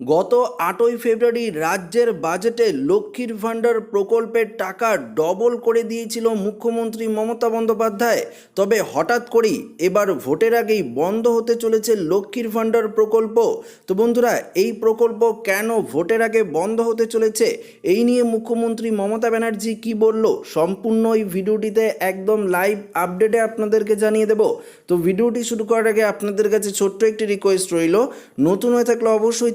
গত আটই ফেব্রুয়ারি রাজ্যের বাজেটে লক্ষ্মীর ভাণ্ডার প্রকল্পের টাকা ডবল করে দিয়েছিল মুখ্যমন্ত্রী মমতা বন্দ্যোপাধ্যায়। তবে হঠাৎ করেই এবার ভোটের আগেই বন্ধ হতে চলেছে লক্ষ্মীর ভাণ্ডার প্রকল্প। তো বন্ধুরা, এই প্রকল্প কেন ভোটের আগে বন্ধ হতে চলেছে? এই নিয়ে মুখ্যমন্ত্রী মমতা ব্যানার্জি কি বলল? সম্পূর্ণ এই ভিডিওটিতে একদম লাইভ আপডেটে আপনাদেরকে জানিয়ে দেব। তো ভিডিওটি শুরু করার আগে আপনাদের কাছে ছোট্ট একটি রিকোয়েস্ট রইল। নতুন হয়ে থাকলে অবশ্যই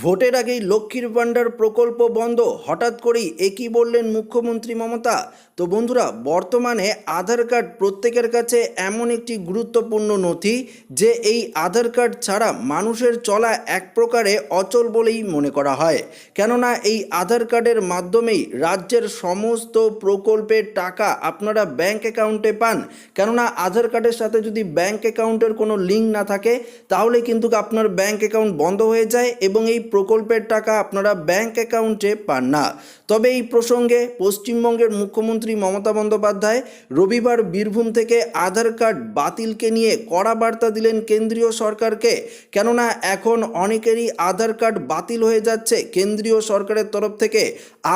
ভোটের আগেই লক্ষ্মীর ভাণ্ডার প্রকল্প বন্ধ। হঠাৎ করেই একই বললেন মুখ্যমন্ত্রী মমতা। তো বন্ধুরা, বর্তমানে আধার কার্ড প্রত্যেকের কাছে এমন একটি গুরুত্বপূর্ণ নথি যে এই আধার কার্ড ছাড়া মানুষের চলা এক প্রকারে অচল বলেই মনে করা হয়। কেননা এই আধার কার্ডের মাধ্যমেই রাজ্যের সমস্ত প্রকল্পের টাকা আপনারা ব্যাংক অ্যাকাউন্টে পান। কেননা আধার কার্ডের সাথে যদি ব্যাংক অ্যাকাউন্টের কোনো লিঙ্ক না থাকে, তাহলে কিন্তু আপনার ব্যাংক অ্যাকাউন্ট বন্ধ হয়ে যায় এবং এই প্রকল্পের টাকা আপনারা ব্যাংক অ্যাকাউন্টে পান না। তবে এই প্রসঙ্গে পশ্চিমবঙ্গের মুখ্যমন্ত্রী মমতা বন্দ্যোপাধ্যায় রবিবার বীরভূম থেকে আধার কার্ড বাতিলকে নিয়ে কড়া বার্তা দিলেন কেন্দ্রীয় সরকারকে। কেননা এখন অনেকেরই আধার কার্ড বাতিল হয়ে যাচ্ছে। কেন্দ্রীয় সরকারের তরফ থেকে,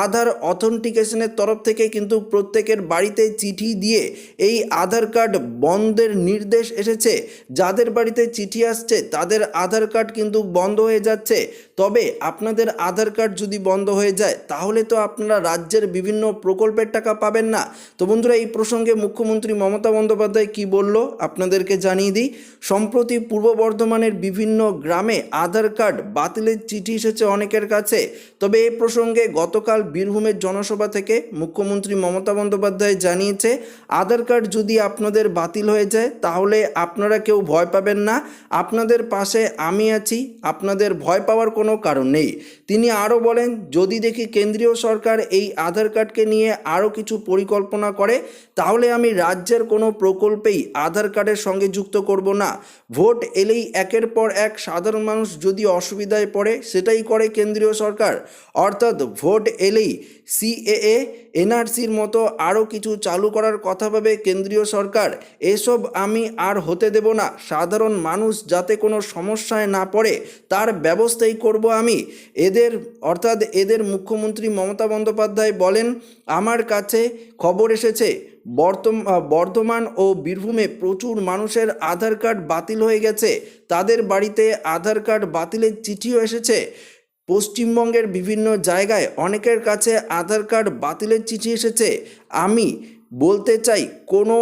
আধার অথেন্টিকেশনের তরফ থেকে কিন্তু প্রত্যেকের বাড়িতে চিঠি দিয়ে এই আধার কার্ড বন্ধের নির্দেশ এসেছে। যাদের বাড়িতে চিঠি আসছে, তাদের আধার কার্ড কিন্তু বন্ধ হয়ে যাচ্ছে। তবে আপনাদের আধার কার্ড যদি বন্ধ হয়ে যায়, তাহলে তো আপনারা রাজ্যের বিভিন্ন প্রকল্পের টাকা পাবেন না। তো বন্ধুরা, এই প্রসঙ্গে মুখ্যমন্ত্রী মমতা বন্দ্যোপাধ্যায় কি বলল, আপনাদেরকে জানিয়ে দিই। সম্প্রতি পূর্ব বর্ধমানের বিভিন্ন গ্রামে আধার কার্ড বাতিলের চিঠি এসেছে অনেকের কাছে। তবে এই প্রসঙ্গে গতকাল বীরভূমের জনসভা থেকে মুখ্যমন্ত্রী মমতা বন্দ্যোপাধ্যায় জানিয়েছে, আধার কার্ড যদি আপনাদের বাতিল হয়ে যায়, তাহলে আপনারা কেউ ভয় পাবেন না। আপনাদের পাশে আমি আছি, আপনাদের ভয় পাওয়ার কোনো কারণ নেই। তিনি আরও বলেন, যদি দেখি কেন্দ্রীয় সরকার এই আধার কার্ডকে নিয়ে আরও কিছু পরিকল্পনা করে, তাহলে আমি রাজ্যের কোনো প্রকল্পেই আধার কার্ডের সঙ্গে যুক্ত করব না। ভোট এলেই একের পর এক সাধারণ মানুষ যদি অসুবিধায় পড়ে, সেটাই করে কেন্দ্রীয় সরকার। অর্থাৎ ভোট এলেই সিএএ এনআরসির মতো আরও কিছু চালু করার কথা ভাবে কেন্দ্রীয় সরকার, এসব আমি আর হতে দেব না। সাধারণ মানুষ যাতে কোনো সমস্যায় না পড়ে, তার ব্যবস্থাই করব আমি। এদের, অর্থাৎ এদের মুখ্যমন্ত্রী মমতা বন্দ্যোপাধ্যায় বলেন, আমার কাছে খবর এসেছে বর্ধমান ও বীরভূমে প্রচুর মানুষের আধার কার্ড বাতিল হয়ে গেছে। তাদের বাড়িতে আধার কার্ড বাতিলের চিঠিও এসেছে। পশ্চিমবঙ্গের বিভিন্ন জায়গায় অনেকের কাছে আধার কার্ড বাতিলের চিঠি এসেছে। আমি বলতে চাই, কোনো,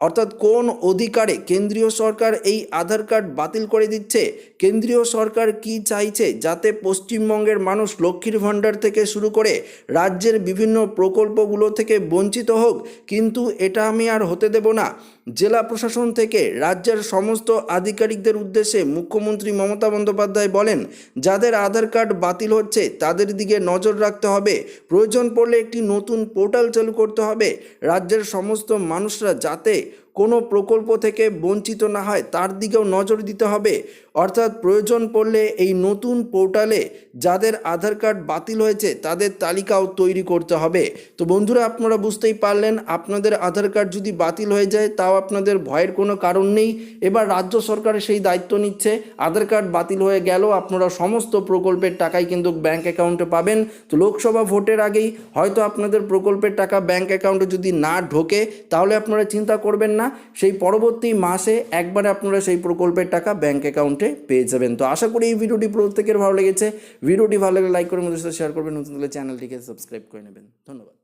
অর্থাৎ কোন অধিকারে কেন্দ্রীয় সরকার এই আধার কার্ড বাতিল করে দিচ্ছে? কেন্দ্রীয় সরকার কি চাইছে যাতে পশ্চিমবঙ্গের মানুষ লক্ষ্মীর ভাণ্ডার থেকে শুরু করে রাজ্যের বিভিন্ন প্রকল্পগুলো থেকে বঞ্চিত হোক? কিন্তু এটা আমি আর হতে দেব না। জেলা প্রশাসন থেকে রাজ্যের সমস্ত আধিকারিকদের উদ্দেশ্যে মুখ্যমন্ত্রী মমতা বন্দ্যোপাধ্যায় বলেন, যাদের আধার কার্ড বাতিল হচ্ছে তাদের দিকে নজর রাখতে হবে। প্রয়োজন পড়লে একটি নতুন পোর্টাল চালু করতে হবে। রাজ্যের সমস্ত মানুষরা যাতে কোনো প্রকল্প থেকে বঞ্চিত না হয়, তার দিকেও নজর দিতে হবে। অর্থাৎ প্রয়োজন পড়লে এই নতুন পোর্টালে যাদের আধার কার্ড বাতিল হয়েছে, তাদের তালিকাও তৈরি করতে হবে। তো বন্ধুরা, আপনারা বুঝতেই পারলেন, আপনাদের আধার কার্ড যদি বাতিল হয়ে যায়, তাও আপনাদের ভয়ের কোনো কারণ নেই। এবার রাজ্য সরকার সেই দায়িত্ব নিচ্ছে, আধার কার্ড বাতিল হয়ে গেল আপনারা সমস্ত প্রকল্পের টাকাই কিন্তু ব্যাঙ্ক অ্যাকাউন্টে পাবেন। তো লোকসভা ভোটের আগেই হয়তো আপনাদের প্রকল্পের টাকা ব্যাঙ্ক অ্যাকাউন্টে যদি না ঢোকে, তাহলে আপনারা চিন্তা করবেন না সেই পরবর্তী মাসে একবারে আপনারা সেই প্রকল্পের টাকা ব্যাঙ্ক অ্যাকাউন্টে পেয়ে যাবেন। তো আশা করি এই ভিডিওটি প্রত্যেকের ভালো লেগেছে। ভিডিওটি ভালো লাগলে লাইক করে মধ্যে শেয়ার করবেন। নতুন চ্যানেলটিকে সাবস্ক্রাইব করে নেবেন। ধন্যবাদ।